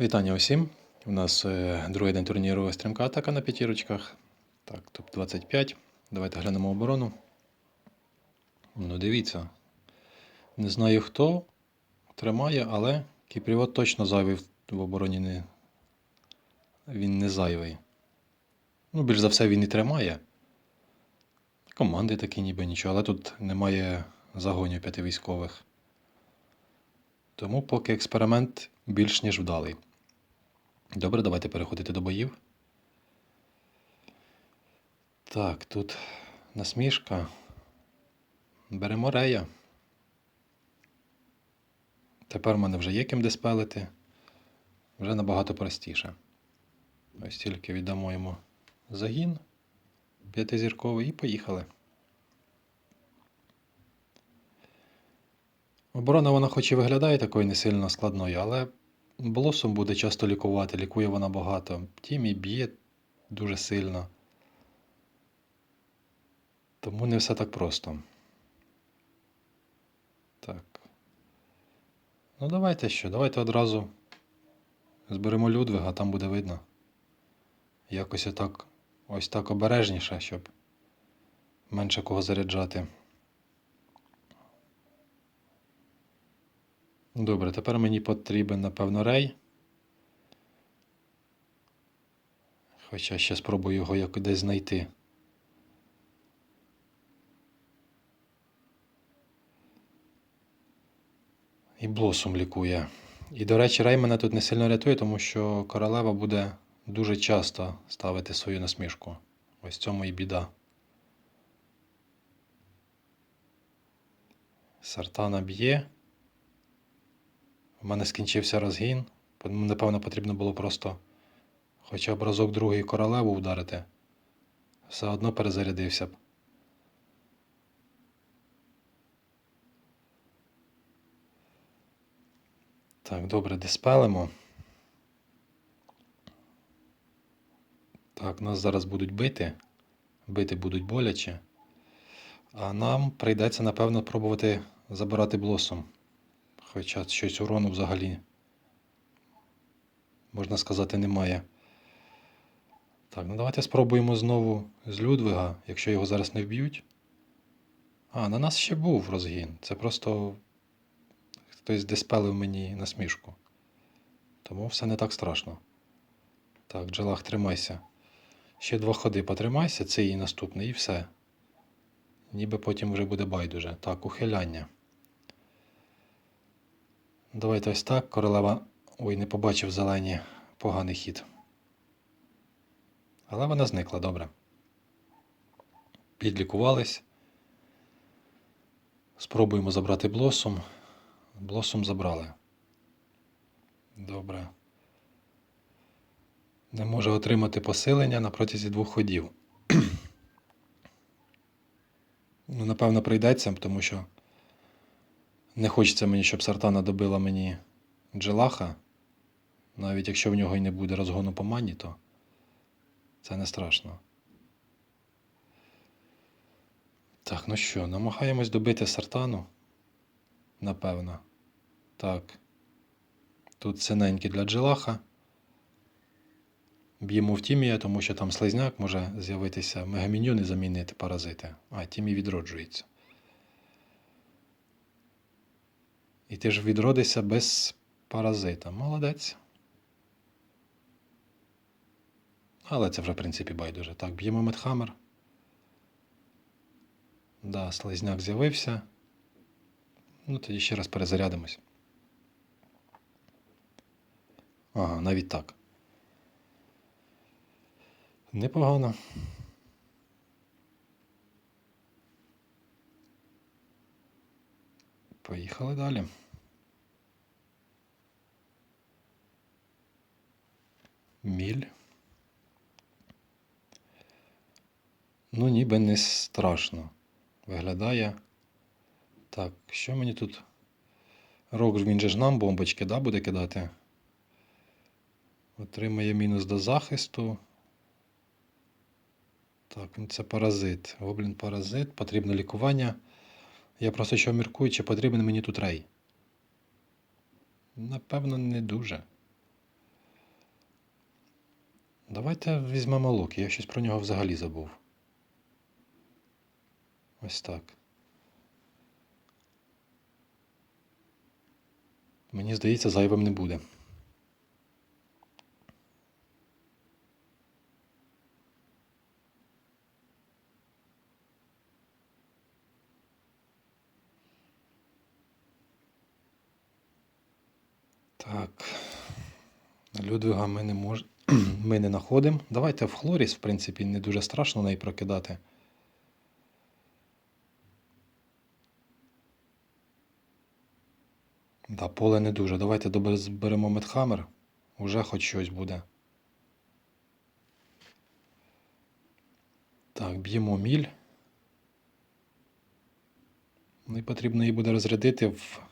Вітання усім. У нас е, другий день турніру стрімка атака на п'ятірочках. Так, топ 25. Давайте глянемо оборону. Ну, дивіться. Не знаю хто тримає, але Кіпріот точно зайвий в обороні не. Він не зайвий. Ну, більш за все, він і тримає. Команди такі ніби нічого, але тут немає загонів п'яти військових. Тому поки експеримент більш ніж вдалий. Добре, давайте переходити до боїв. Так, тут насмішка. Беремо рея. Тепер в мене вже є ким диспелити. Вже набагато простіше. Ось тільки віддамо йому загін п'ятизірковий і поїхали. Оборона вона хоч і виглядає такою не сильно складною, але Блосом буде часто лікувати, лікує вона багато. Тімі б'є дуже сильно. Тому не все так просто. Так. Ну, давайте що? Давайте одразу зберемо Людвига, там буде видно. Якось отак, ось так обережніше, щоб менше кого заряджати. Добре, тепер мені потрібен, напевно, рей. Хоча ще спробую його як десь знайти. І блосом лікує. І, до речі, рей мене тут не сильно рятує, тому що королева буде дуже часто ставити свою насмішку. Ось цьому і біда. Сартана б'є. У мене скінчився розгін. Напевно, потрібно було просто хоча б разок другий королеву ударити. Все одно перезарядився б. Так, добре, диспелимо. Так, нас зараз будуть бити. Бити будуть боляче. А нам прийдеться, напевно, пробувати забирати блосом. Хоча щось урону взагалі, можна сказати, немає. Так, ну давайте спробуємо знову з Людвига, якщо його зараз не вб'ють. А, на нас ще був розгін. Це просто хтось диспелив мені насмішку. Тому все не так страшно. Так, Джелах, тримайся. Ще два ходи потримайся, цей і наступний, і все. Ніби потім вже буде байдуже. Так, ухиляння. Давайте ось так. Королева. Ой, не побачив зелені. Поганий хід. Але вона зникла, добре. Підлікувались. Спробуємо забрати блосом. Блосом забрали. Добре. Не може отримати посилення на протязі двох ходів. ну, напевно, прийдеться, тому що. Не хочеться мені, щоб Сартана добила мені Джелаха. Навіть якщо в нього і не буде розгону по мані, то це не страшно. Так, ну що, намагаємось добити Сартану. Напевно. Так. Тут синенький для Джелаха. Б'ємо в Тімія, тому що там слизняк може з'явитися мегаміньйон замінити паразити. А, Тімій відроджується. І ти ж відродишся без паразита. Молодець. Але це вже, в принципі, байдуже. Так, б'ємо Медхаммер. Да, слизняк з'явився. Ну, тоді ще раз перезарядимось. Ага, навіть так. Непогано. Поїхали далі. Міль. Ну, ніби не страшно. Виглядає. Так, що мені тут? Рок, він же ж нам бомбочки, да, буде кидати? Отримає мінус до захисту. Так, це паразит. Гоблін паразит, потрібно лікування. Я просто що міркую, чи потрібен мені тут рей. Напевно, не дуже. Давайте візьмемо лук. Я щось про нього взагалі забув. Ось так. Мені здається, зайвим не буде. Так. Людвига ми не мож... ми не знаходимо. Давайте в Хлоріс, в принципі, не дуже страшно неї прокидати. Да, поле не дуже. Давайте зберемо Медхаммер. Уже хоч щось буде. Так, б'ємо міль. Ну і потрібно її буде розрядити в.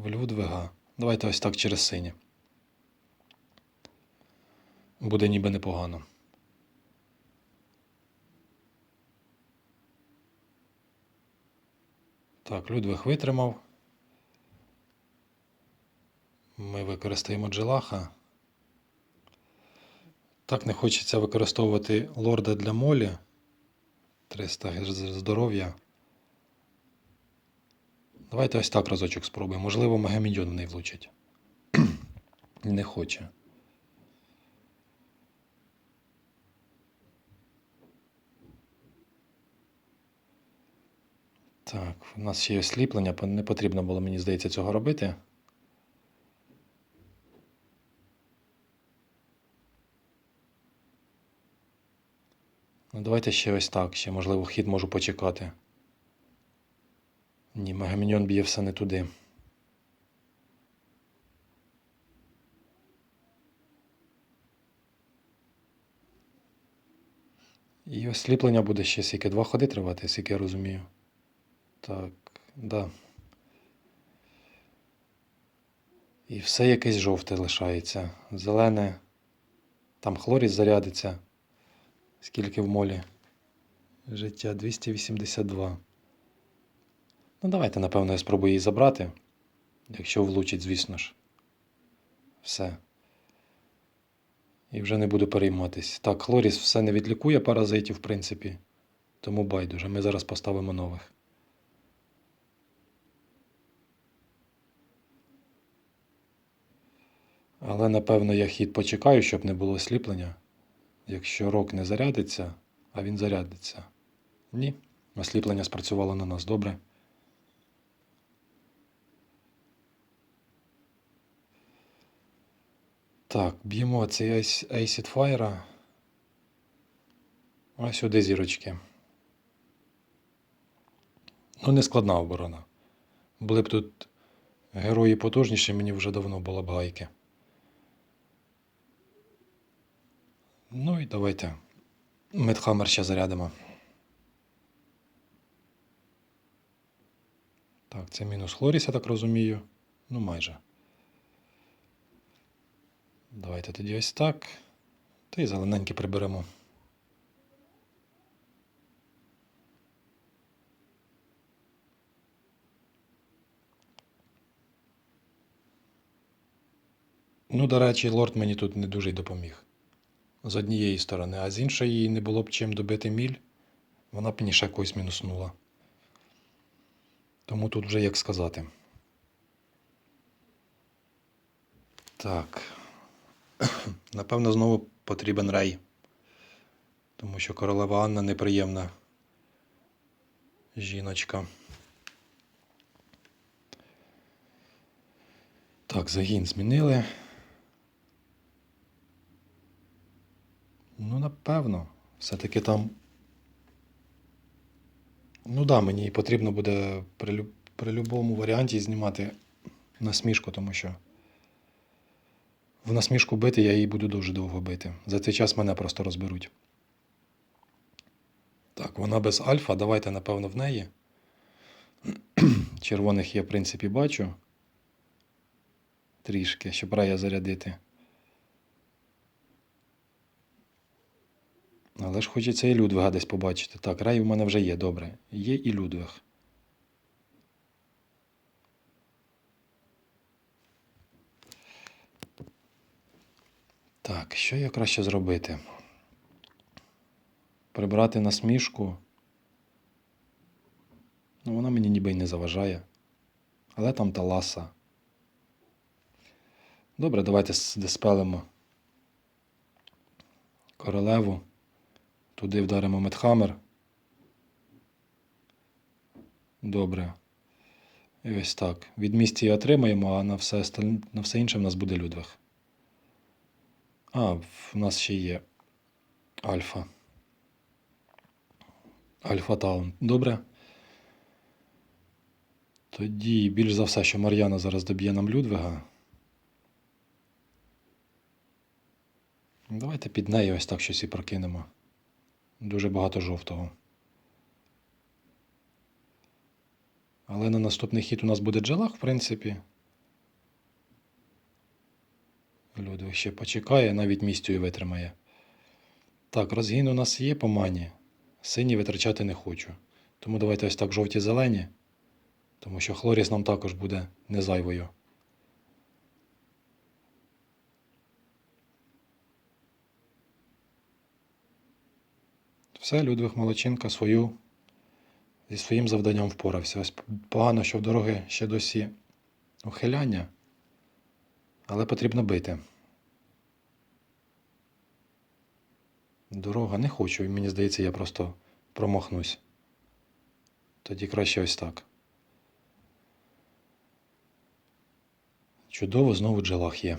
В Людвига. Давайте ось так через синє. Буде ніби непогано. Так, Людвиг витримав. Ми використаємо джелаха. Так не хочеться використовувати лорда для молі. 300 здоров'я. Давайте ось так разочок спробуємо. Можливо, Мегаміньйон в неї влучить. Не хоче. Так, у нас ще є сліплення, не потрібно було, мені здається, цього робити. Ну, давайте ще ось так. Ще, можливо, хід можу почекати. Ні, Мегаміньон б'є все не туди. І осліплення буде ще скільки два ходи тривати, скільки я розумію. Так, да. І все якесь жовте лишається. Зелене. Там хлоріс зарядиться. Скільки в молі? Життя 282. Ну, давайте, напевно, я спробую її забрати. Якщо влучить, звісно ж. Все. І вже не буду перейматись. Так, хлоріс все не відлікує паразитів, в принципі. Тому байдуже. Ми зараз поставимо нових. Але напевно я хід почекаю, щоб не було сліплення. Якщо рок не зарядиться, а він зарядиться. Ні. Осліплення спрацювало на нас добре. Так, б'ємо цей Acid Fire. Ось сюди зірочки. Ну, не складна оборона. Були б тут герої потужніші, мені вже давно було б гайки. Ну і давайте. Медхаммер ще зарядимо. Так, це мінус Хлоріс, я так розумію. Ну, майже. Давайте тоді ось так. Та й зелененькі приберемо. Ну, до речі, лорд мені тут не дуже й допоміг. З однієї сторони, а з іншої не було б чим добити міль, вона б мені ще когось мінуснула. Тому тут вже як сказати. Так. Напевно, знову потрібен рей. Тому що королева Анна неприємна жіночка. Так, загін змінили. Ну, напевно, все-таки там. Ну да, мені потрібно буде при, при будь-якому варіанті знімати насмішку, тому що в насмішку бити я її буду дуже довго бити. За цей час мене просто розберуть. Так, вона без альфа. Давайте, напевно, в неї. Червоних я, в принципі, бачу. Трішки, щоб рая зарядити. Але ж хочеться і Людвига десь побачити. Так, рай у мене вже є, добре. Є і Людвиг. Так, що я краще зробити? Прибрати насмішку. Ну, вона мені ніби й не заважає. Але там таласа. Добре, давайте диспелимо королеву. Туди вдаримо медхаммер. Добре. І ось так. Від місті отримаємо, а на все, на все інше в нас буде Людвиг. А, в нас ще є Альфа. Альфа Таун. Добре. Тоді більш за все, що Мар'яна зараз доб'є нам Людвига. Давайте під нею ось так щось і прокинемо. Дуже багато жовтого. Але на наступний хід у нас буде джелах, в принципі. Людвиг ще почекає, навіть місцю і витримає. Так, розгін у нас є по мані. Сині витрачати не хочу. Тому давайте ось так жовті-зелені. Тому що Хлоріс нам також буде не зайвою. Все, Людвиг Молочинка свою зі своїм завданням впорався. Ось погано, що в дороги ще досі ухиляння, але потрібно бити. Дорога не хочу, мені здається, я просто промахнусь. Тоді краще ось так. Чудово, знову джелах є.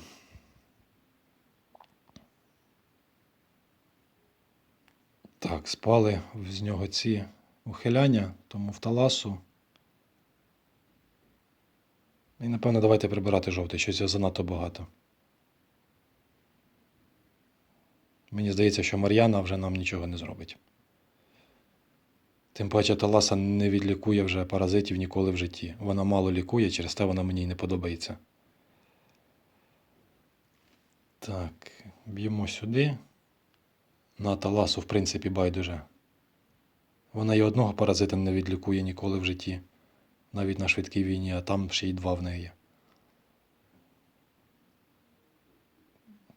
Так, спали з нього ці ухиляння, тому в таласу. І напевно давайте прибирати жовтий, щось занадто багато. Мені здається, що Мар'яна вже нам нічого не зробить. Тим паче Таласа не відлікує вже паразитів ніколи в житті. Вона мало лікує, через те вона мені й не подобається. Так, б'ємо сюди. На Таласу, в принципі, байдуже. Вона і одного паразита не відлікує ніколи в житті. Навіть на швидкій війні, а там ще й два в неї.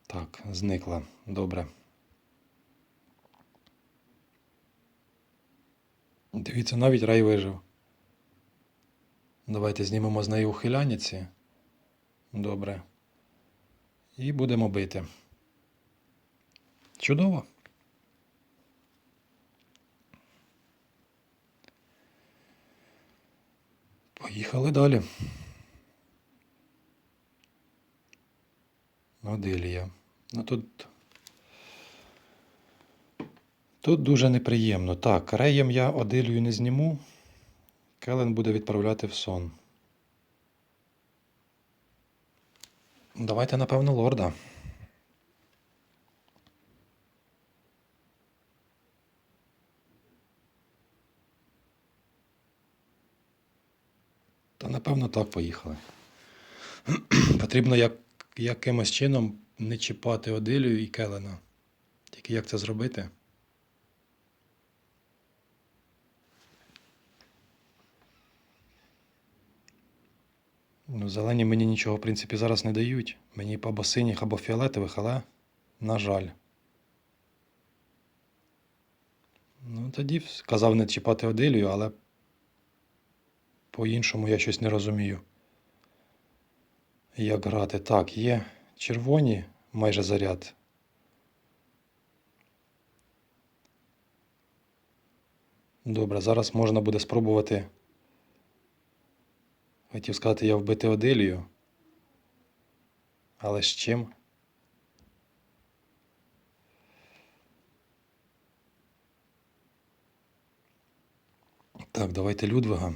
Так, зникла. Добре. Дивіться, навіть рай вижив. Давайте знімемо з неї ухиляння ці. Добре. І будемо бити. Чудово. Поїхали далі. Оделія. Ну тут. Тут дуже неприємно. Так, реєм я Оделію не зніму. Келен буде відправляти в сон. Давайте, напевно, лорда. Та напевно так поїхали. Потрібно як, якимось чином не чіпати Одилію і Келена. Тільки як це зробити? Ну, зелені мені нічого, в принципі, зараз не дають. Мені або синіх, або фіолетових, але, на жаль. Ну, тоді казав не чіпати Одилію, але по-іншому я щось не розумію. Як грати? Так, є червоні майже заряд. Добре, зараз можна буде спробувати. Хотів сказати, я вбити Оделію. Але з чим? Так, давайте Людвига.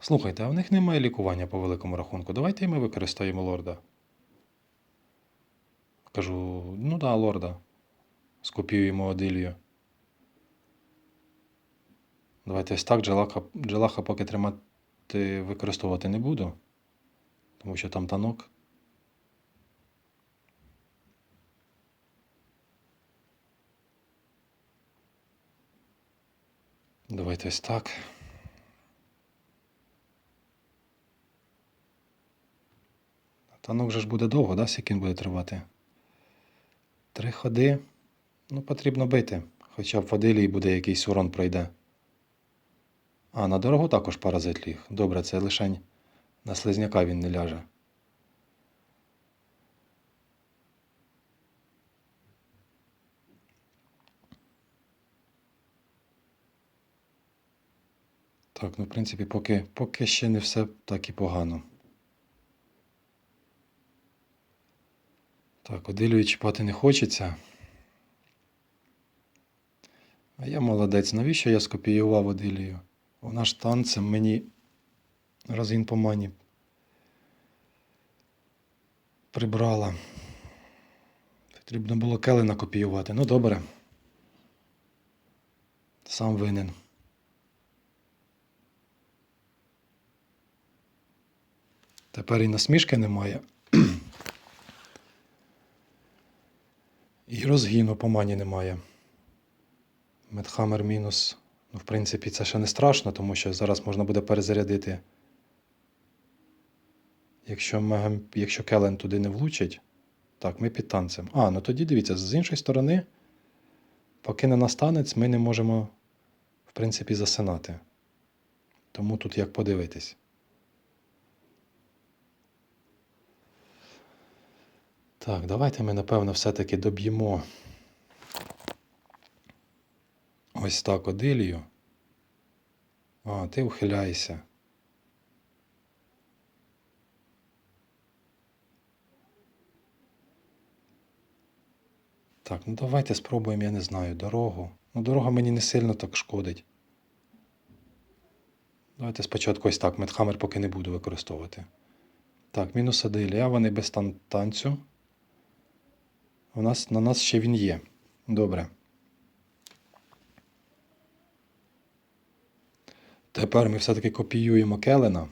Слухайте, а в них немає лікування по великому рахунку. Давайте і ми використаємо лорда. Кажу, ну да, лорда. Скопіюємо Одилію. Давайте ось так джелаха, джелаха поки тримати використовувати не буду. Тому що там танок. Давайте ось так. Танок же ж буде довго, да, скільки він буде тривати? Три ходи. Ну, потрібно бити. Хоча в водилі буде якийсь урон пройде. А, на дорогу також паразит ліг. Добре, це лишень на слизняка він не ляже. Так, ну, в принципі, поки, поки ще не все так і погано. Так, одилюю чіпати не хочеться. А я молодець. Навіщо я скопіював одилію? Вона ж танцем мені розгін по мані прибрала. Потрібно було келена копіювати. Ну добре. Сам винен. Тепер і насмішки немає. І розгіну по мані немає. Медхаммер мінус. Ну, в принципі, це ще не страшно, тому що зараз можна буде перезарядити. Якщо, мега... Якщо Келен туди не влучить, так, ми під танцем. А, ну тоді дивіться, з іншої сторони, поки не настанець, ми не можемо, в принципі, засинати. Тому тут як подивитись. Так, давайте ми, напевно, все-таки доб'ємо ось так одилію. А, ти ухиляєшся. Так, ну давайте спробуємо, я не знаю, дорогу. Ну, дорога мені не сильно так шкодить. Давайте спочатку ось так. Медхаммер поки не буду використовувати. Так, мінус адилія, вони без тан- танцю. У нас, на нас ще він є. Добре. Тепер ми все-таки копіюємо Келена.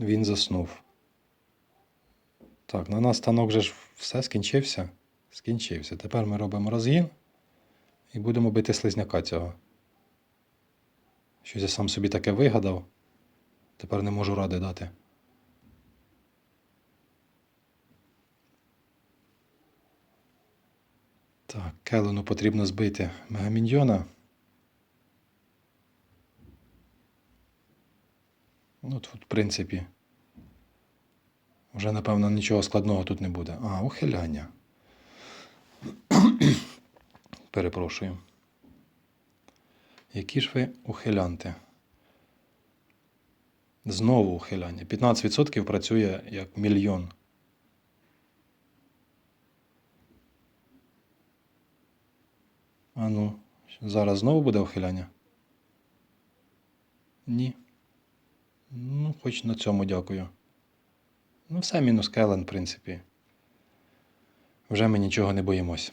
Він заснув. Так, на нас станок же ж все скінчився. Скінчився. Тепер ми робимо розгін і будемо бити слизняка цього. Щось я сам собі таке вигадав. Тепер не можу ради дати. Так, Келену потрібно збити мегаміньйона. Ну, тут, в принципі, вже, напевно, нічого складного тут не буде. А, ухиляння. Перепрошую. Які ж ви ухилянти? Знову ухиляння. 15% працює як мільйон. А ну, зараз знову буде ухиляння? Ні. Ну, хоч на цьому дякую. Ну, все мінус Келен, в принципі. Вже ми нічого не боїмось.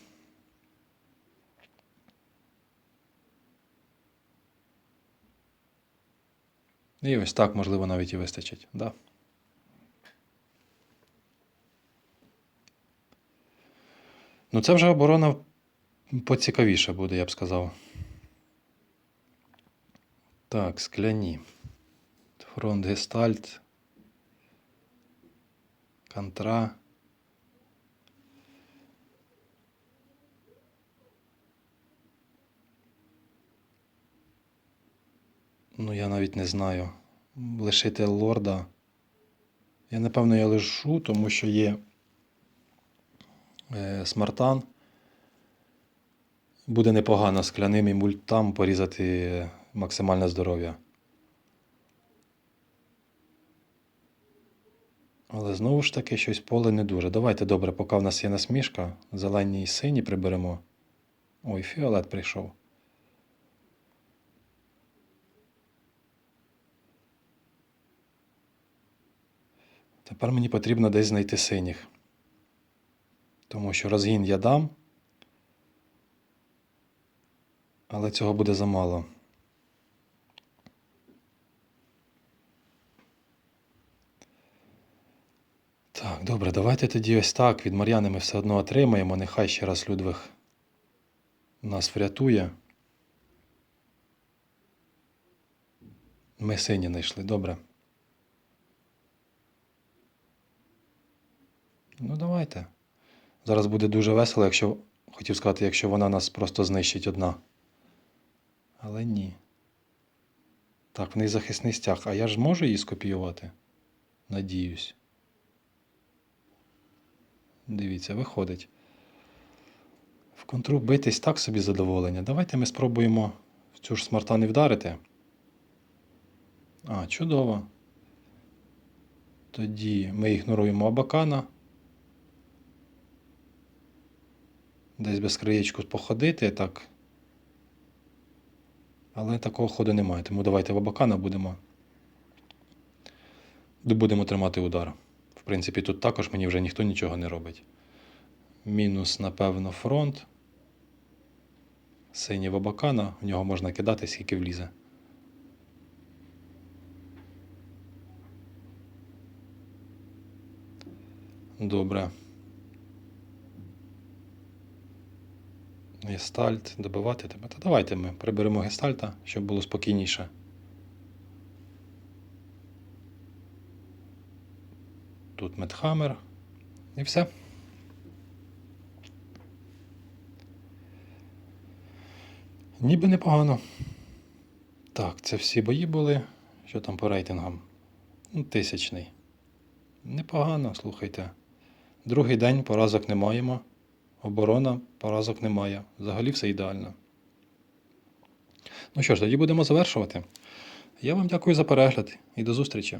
І ось так, можливо, навіть і вистачить. Да. Ну, це вже оборона поцікавіша буде, я б сказав. Так, скляні. Фронт гестальт. Контра. Ну, я навіть не знаю. Лишити лорда. Я, напевно, я лишу, тому що є е, смартан. Буде непогано скляним і мультам порізати максимальне здоров'я. Але знову ж таки щось поле не дуже. Давайте добре, поки в нас є насмішка. Зелені і сині приберемо. Ой, фіолет прийшов. Тепер мені потрібно десь знайти синіх. Тому що розгін я дам. Але цього буде замало. Так, добре, давайте тоді ось так. Від Мар'яни ми все одно отримаємо. Нехай ще раз Людвиг нас врятує. Ми сині знайшли, добре. Ну, давайте. Зараз буде дуже весело, якщо хотів сказати, якщо вона нас просто знищить одна. Але ні. Так, в неї захисний стяг. А я ж можу її скопіювати? Надіюсь. Дивіться, виходить. В контру битись так собі задоволення. Давайте ми спробуємо в цю ж смарта не вдарити. А, чудово. Тоді ми ігноруємо Абакана. Десь без краєчку походити, так. Але такого ходу немає. Тому давайте в Абакана будемо. Будемо тримати удар. Принципі, тут також мені вже ніхто нічого не робить. Мінус, напевно, фронт. Синій в Абакана. В нього можна кидати, скільки влізе. Добре. Гестальт, добивати тебе. Та давайте ми приберемо гестальта, щоб було спокійніше. Тут медхаммер. І все. Ніби непогано. Так, це всі бої були. Що там по рейтингам? Ну, тисячний. Непогано, слухайте. Другий день поразок не маємо. Оборона поразок немає. Взагалі все ідеально. Ну що ж, тоді будемо завершувати. Я вам дякую за перегляд і до зустрічі.